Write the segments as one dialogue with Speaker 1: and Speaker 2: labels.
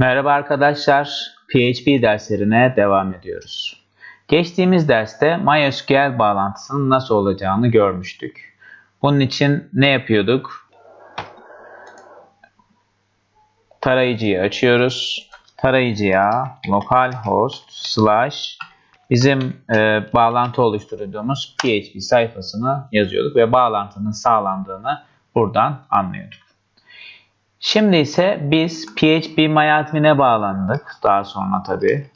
Speaker 1: Merhaba arkadaşlar, PHP derslerine devam ediyoruz. Geçtiğimiz derste MySQL bağlantısının nasıl olacağını görmüştük. Bunun için ne yapıyorduk? Tarayıcıyı açıyoruz. Tarayıcıya localhost slash bizim e, bağlantı oluşturduğumuz PHP sayfasını yazıyorduk ve bağlantının sağlandığını buradan anlıyorduk. Şimdi ise biz PHP MyAdmin'e bağlandık. Daha sonra tabii.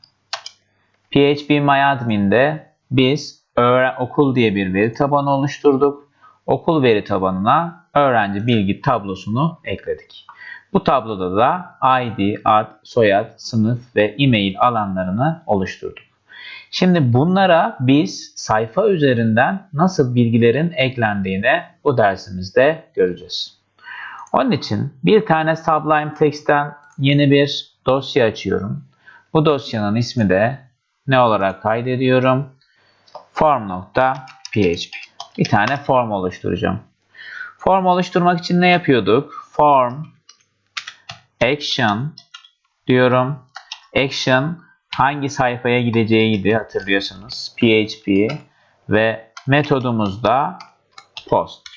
Speaker 1: PHP MyAdmin'de biz öğren okul diye bir veri tabanı oluşturduk. Okul veri tabanına öğrenci bilgi tablosunu ekledik. Bu tabloda da ID, ad, soyad, sınıf ve e-mail alanlarını oluşturduk. Şimdi bunlara biz sayfa üzerinden nasıl bilgilerin eklendiğini bu dersimizde göreceğiz. Onun için bir tane Sublime Text'ten yeni bir dosya açıyorum. Bu dosyanın ismi de ne olarak kaydediyorum? form.php. Bir tane form oluşturacağım. Form oluşturmak için ne yapıyorduk? Form action diyorum. Action hangi sayfaya gideceğiydi hatırlıyorsanız. PHP ve metodumuz da post.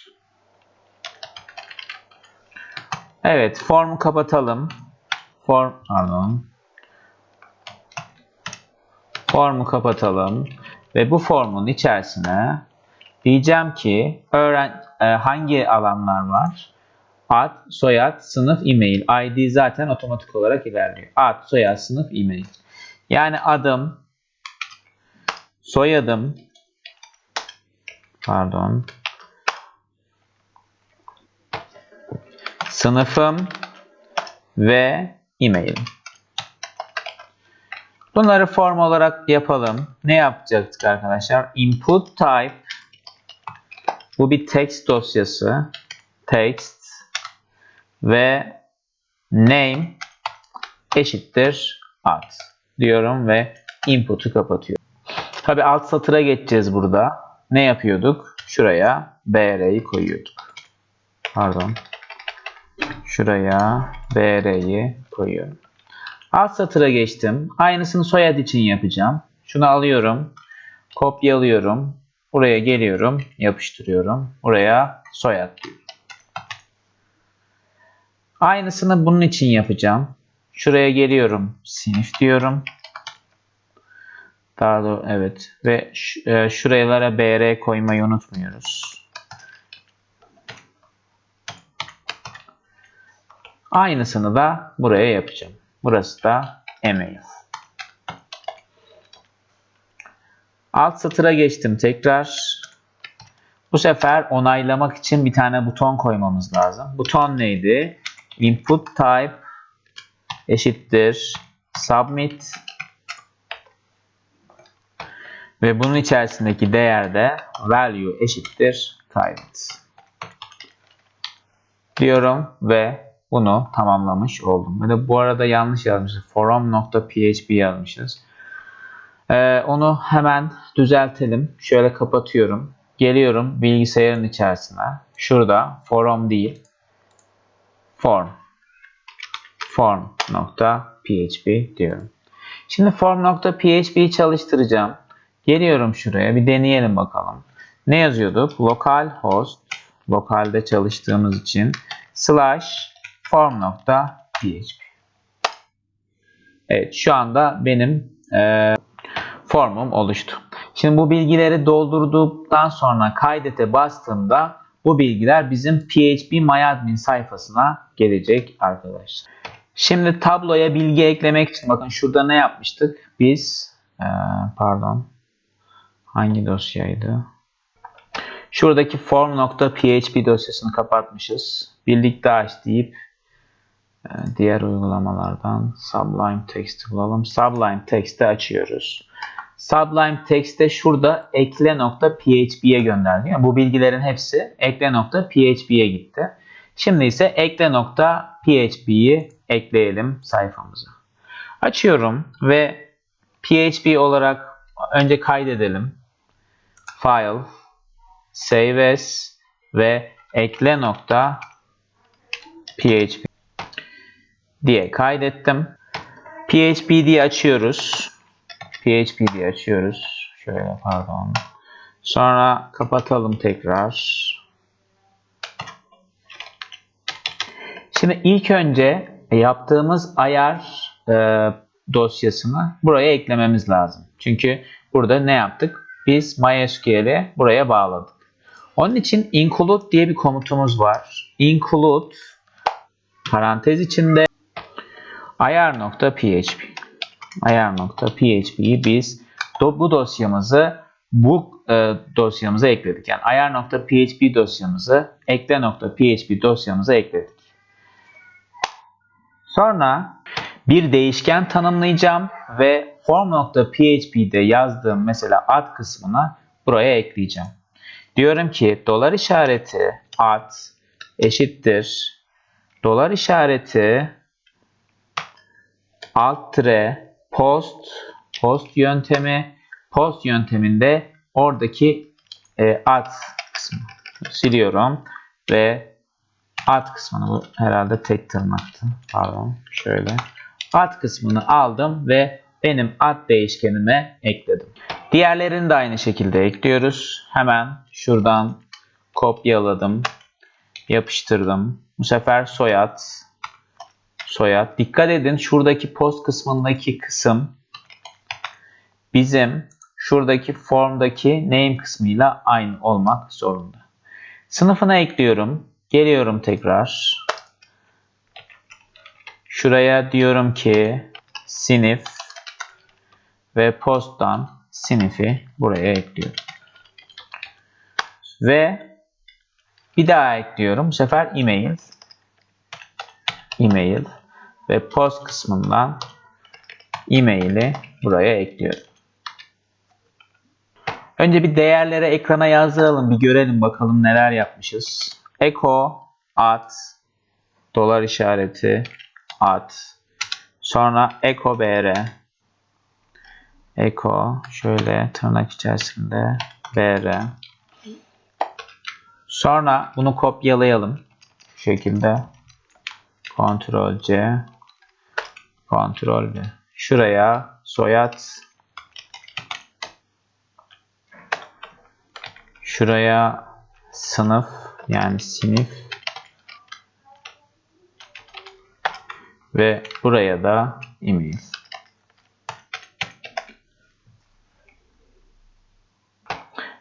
Speaker 1: Evet, formu kapatalım. Form, pardon. Formu kapatalım ve bu formun içerisine diyeceğim ki öğren e, hangi alanlar var? Ad, soyad, sınıf, e-mail. ID zaten otomatik olarak ilerliyor. Ad, soyad, sınıf, e-mail. Yani adım, soyadım, pardon, sınıfım ve e-mailim. Bunları form olarak yapalım. Ne yapacaktık arkadaşlar? Input type bu bir text dosyası. Text ve name eşittir ad diyorum ve input'u kapatıyorum. Tabi alt satıra geçeceğiz burada. Ne yapıyorduk? Şuraya br'yi koyuyorduk. Pardon. Şuraya br'yi koyuyorum. Alt satıra geçtim. Aynısını soyad için yapacağım. Şunu alıyorum. Kopyalıyorum. Buraya geliyorum. Yapıştırıyorum. Buraya soyad diyorum. Aynısını bunun için yapacağım. Şuraya geliyorum. Sinif diyorum. Daha doğru evet. Ve şuralara br koymayı unutmuyoruz. Aynısını da buraya yapacağım. Burası da email. Alt satıra geçtim tekrar. Bu sefer onaylamak için bir tane buton koymamız lazım. Buton neydi? Input type eşittir submit ve bunun içerisindeki değer de value eşittir kaydet diyorum ve bunu tamamlamış oldum. Ve de bu arada yanlış yazmışız. forum.php yazmışız. Ee, onu hemen düzeltelim. Şöyle kapatıyorum. Geliyorum bilgisayarın içerisine. Şurada forum değil. Form. Form.php diyorum. Şimdi form.php'yi çalıştıracağım. Geliyorum şuraya. Bir deneyelim bakalım. Ne yazıyorduk? Localhost. Lokalde çalıştığımız için slash form.php Evet şu anda benim e, formum oluştu. Şimdi bu bilgileri doldurduktan sonra kaydete bastığımda bu bilgiler bizim PHP MyAdmin sayfasına gelecek arkadaşlar. Şimdi tabloya bilgi eklemek için bakın şurada ne yapmıştık? Biz e, pardon hangi dosyaydı? Şuradaki form.php dosyasını kapatmışız. Birlikte aç deyip diğer uygulamalardan Sublime Text'i bulalım. Sublime Text'i açıyoruz. Sublime Text'te şurada ekle.php'ye gönderdi. Yani bu bilgilerin hepsi ekle.php'ye gitti. Şimdi ise ekle.php'yi ekleyelim sayfamıza. Açıyorum ve PHP olarak önce kaydedelim. File, Save As ve ekle.php diye kaydettim. PHP diye açıyoruz. PHP diye açıyoruz. Şöyle pardon. Sonra kapatalım tekrar. Şimdi ilk önce yaptığımız ayar e, dosyasını buraya eklememiz lazım. Çünkü burada ne yaptık? Biz MySQL'i buraya bağladık. Onun için include diye bir komutumuz var. Include parantez içinde ayar.php ayar.php'yi biz do, bu dosyamızı bu e, dosyamıza ekledik. Yani ayar.php dosyamızı ekle.php dosyamıza ekledik. Sonra bir değişken tanımlayacağım ve form.php'de yazdığım mesela ad kısmına buraya ekleyeceğim. Diyorum ki dolar işareti ad eşittir dolar işareti alt tire post post yöntemi post yönteminde oradaki e, ad kısmı siliyorum ve ad kısmını bu herhalde tek tırnaktı. Pardon şöyle. Ad kısmını aldım ve benim ad değişkenime ekledim. Diğerlerini de aynı şekilde ekliyoruz. Hemen şuradan kopyaladım. Yapıştırdım. Bu sefer soyad. Soyad. Dikkat edin şuradaki post kısmındaki kısım bizim şuradaki formdaki name kısmıyla aynı olmak zorunda. Sınıfına ekliyorum. Geliyorum tekrar. Şuraya diyorum ki sinif ve posttan sinifi buraya ekliyorum. Ve bir daha ekliyorum. Bu sefer email. Email ve post kısmından e-mail'i buraya ekliyorum. Önce bir değerlere ekrana yazdıralım. Bir görelim bakalım neler yapmışız. Echo at dolar işareti at sonra echo br echo şöyle tırnak içerisinde br sonra bunu kopyalayalım şu şekilde Ctrl C Ctrl V şuraya soyad şuraya sınıf yani sinif ve buraya da email.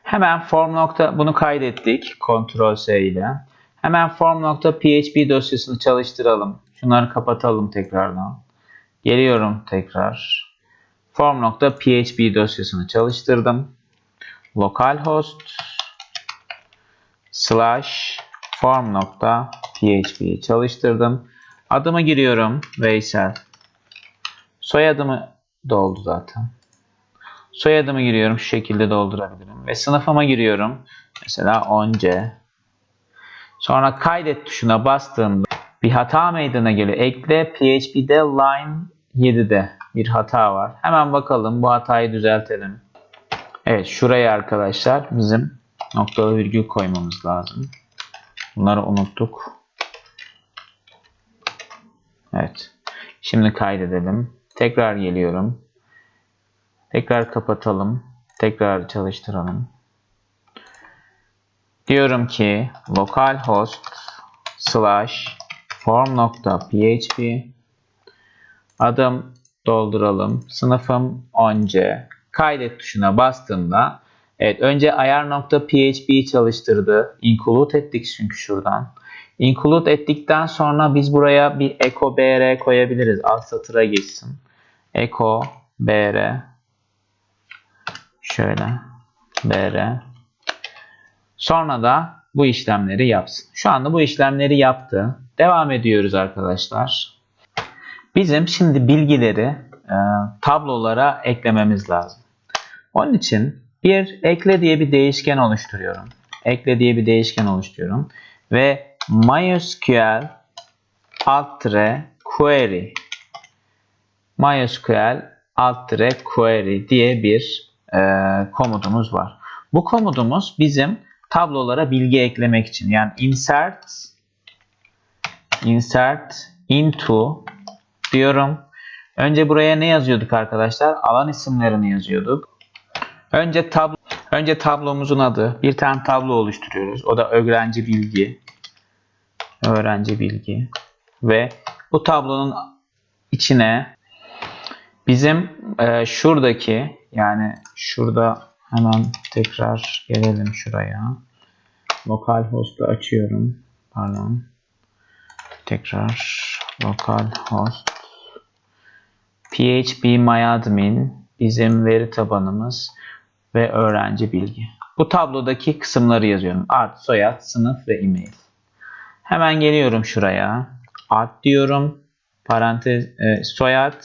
Speaker 1: Hemen form nokta bunu kaydettik Ctrl S ile. Hemen form nokta PHP dosyasını çalıştıralım. Şunları kapatalım tekrardan. Geliyorum tekrar. Form nokta PHP dosyasını çalıştırdım. Localhost slash form nokta php'yi çalıştırdım. Adımı giriyorum. Veysel. Soyadımı doldu zaten. Soyadımı giriyorum. Şu şekilde doldurabilirim. Ve sınıfıma giriyorum. Mesela 10C. Sonra kaydet tuşuna bastığımda bir hata meydana geliyor. Ekle PHP'de line 7'de bir hata var. Hemen bakalım bu hatayı düzeltelim. Evet şuraya arkadaşlar bizim noktalı virgül koymamız lazım. Bunları unuttuk. Evet. Şimdi kaydedelim. Tekrar geliyorum. Tekrar kapatalım. Tekrar çalıştıralım. Diyorum ki localhost slash form.php adım dolduralım. Sınıfım 10c. Kaydet tuşuna bastığımda evet önce ayar.php'yi çalıştırdı. Include ettik çünkü şuradan. Include ettikten sonra biz buraya bir echo br koyabiliriz. Alt satıra geçsin. Echo br şöyle br sonra da bu işlemleri yapsın. Şu anda bu işlemleri yaptı. Devam ediyoruz arkadaşlar. Bizim şimdi bilgileri e, tablolara eklememiz lazım. Onun için bir ekle diye bir değişken oluşturuyorum. Ekle diye bir değişken oluşturuyorum. Ve MySQL alt query MySQL alt query diye bir e, komutumuz var. Bu komutumuz bizim tablolara bilgi eklemek için. Yani insert insert into diyorum Önce buraya ne yazıyorduk arkadaşlar? Alan isimlerini yazıyorduk. Önce tablo önce tablomuzun adı. Bir tane tablo oluşturuyoruz. O da öğrenci bilgi. Öğrenci bilgi ve bu tablonun içine bizim e, şuradaki yani şurada hemen tekrar gelelim şuraya. Localhost'u açıyorum. Pardon. Tekrar localhost phpMyAdmin bizim veri tabanımız ve öğrenci bilgi. Bu tablodaki kısımları yazıyorum. Ad, soyad, sınıf ve e-mail. Hemen geliyorum şuraya. Ad diyorum. Parantez e, soyad,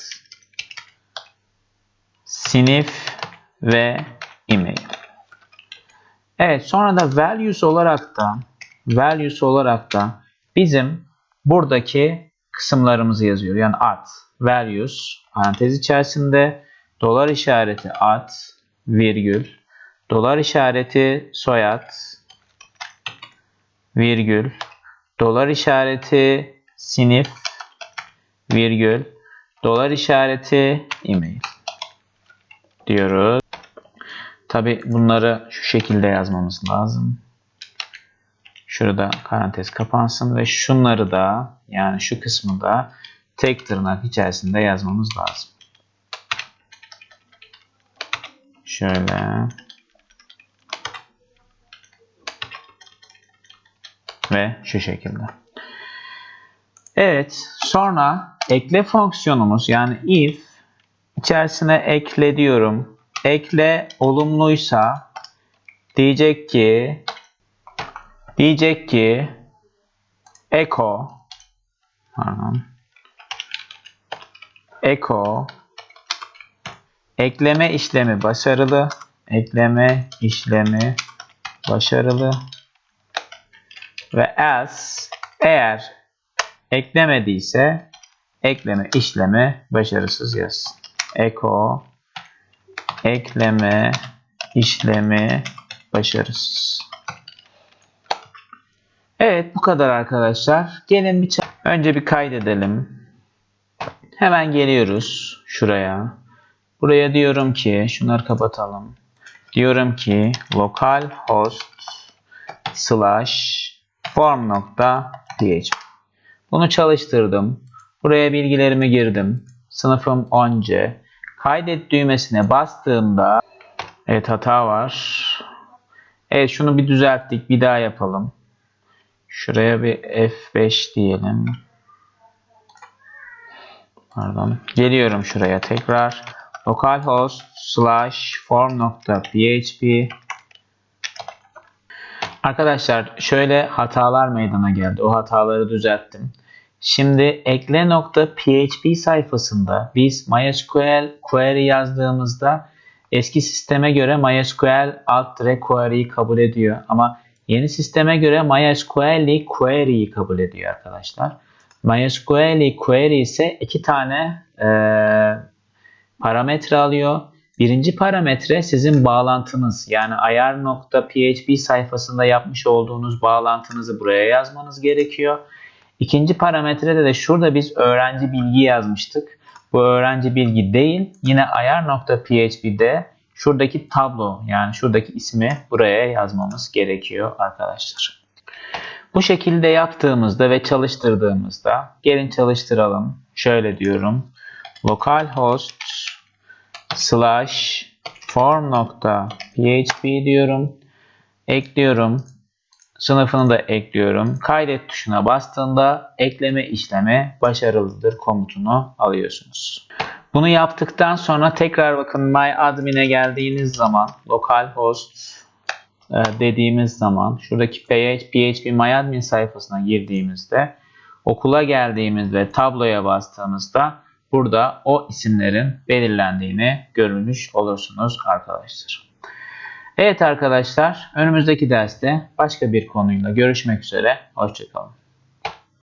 Speaker 1: sınıf ve e-mail. Evet sonra da values olarak da values olarak da bizim buradaki kısımlarımızı yazıyor. Yani ad, values parantez içerisinde dolar işareti ad, virgül, dolar işareti soyad, virgül, dolar işareti sınıf, virgül, dolar işareti e-mail diyoruz. Tabi bunları şu şekilde yazmamız lazım. Şurada parantez kapansın ve şunları da yani şu kısmı da tek tırnak içerisinde yazmamız lazım. Şöyle. Ve şu şekilde. Evet. Sonra ekle fonksiyonumuz yani if içerisine ekle diyorum. Ekle olumluysa diyecek ki diyecek ki echo pardon. Echo ekleme işlemi başarılı. Ekleme işlemi başarılı. Ve else eğer eklemediyse ekleme işlemi başarısız yazsın. Echo ekleme işlemi başarısız. Evet bu kadar arkadaşlar. Gelin bir önce bir kaydedelim. Hemen geliyoruz şuraya. Buraya diyorum ki şunları kapatalım. Diyorum ki localhost slash form.php Bunu çalıştırdım. Buraya bilgilerimi girdim. Sınıfım 10C. Kaydet düğmesine bastığımda evet hata var. Evet şunu bir düzelttik. Bir daha yapalım. Şuraya bir F5 diyelim. Pardon. Geliyorum şuraya tekrar. localhost slash form.php Arkadaşlar şöyle hatalar meydana geldi. O hataları düzelttim. Şimdi ekle.php sayfasında biz MySQL query yazdığımızda eski sisteme göre MySQL alt direkt query'yi kabul ediyor. Ama yeni sisteme göre MySQL query'yi kabul ediyor arkadaşlar. MySQL query ise iki tane e, parametre alıyor. Birinci parametre sizin bağlantınız. Yani ayar.php sayfasında yapmış olduğunuz bağlantınızı buraya yazmanız gerekiyor. İkinci parametrede de şurada biz öğrenci bilgi yazmıştık. Bu öğrenci bilgi değil. Yine ayar.php'de şuradaki tablo yani şuradaki ismi buraya yazmamız gerekiyor arkadaşlar. Bu şekilde yaptığımızda ve çalıştırdığımızda gelin çalıştıralım. Şöyle diyorum. localhost slash form.php diyorum. Ekliyorum. Sınıfını da ekliyorum. Kaydet tuşuna bastığında ekleme işlemi başarılıdır komutunu alıyorsunuz. Bunu yaptıktan sonra tekrar bakın my admin'e geldiğiniz zaman localhost e, dediğimiz zaman şuradaki PHP MyAdmin sayfasına girdiğimizde okula geldiğimizde tabloya bastığımızda burada o isimlerin belirlendiğini görmüş olursunuz arkadaşlar. Evet arkadaşlar önümüzdeki derste başka bir konuyla görüşmek üzere. Hoşçakalın.